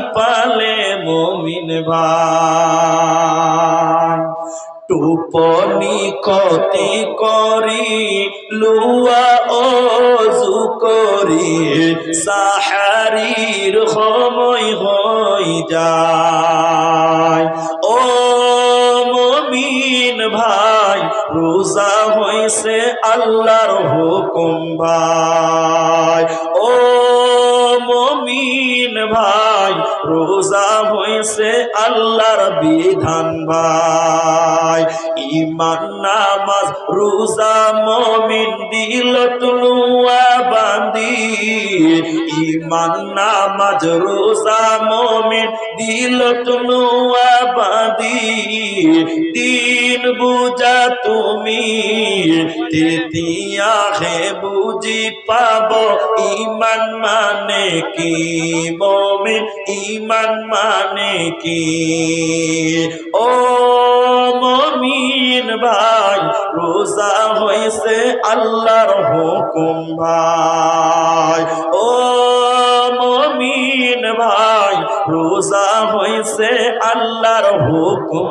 পালে মমিন ভাই। টুপনি কতি করি, লুয়া অজু করি, সাহারির সময় হই যায়। ও মমিন ভাই, রোজা হইছে আল্লাহর হুকুম ভাই। ও মমিন ভাই রোজা হয়েছে আল্লাহর বিধান ভাই। ইমান নামাজ রোজা মমিন দিল তুলুয়া ইমান নামাজ, রোজা মমিন, দিল তুলুয়া বান্দি দিন বুঝা তুমি, তেতিয়া হে বুঝি পাব। ইমান মানে কি মমিন? ইমান মানে কি? ও মমিন ভাই, রোজা হয়েছে আল্লাহর হুকুম ভাই। রোজা হয়েছে আল্লাহর হুকুম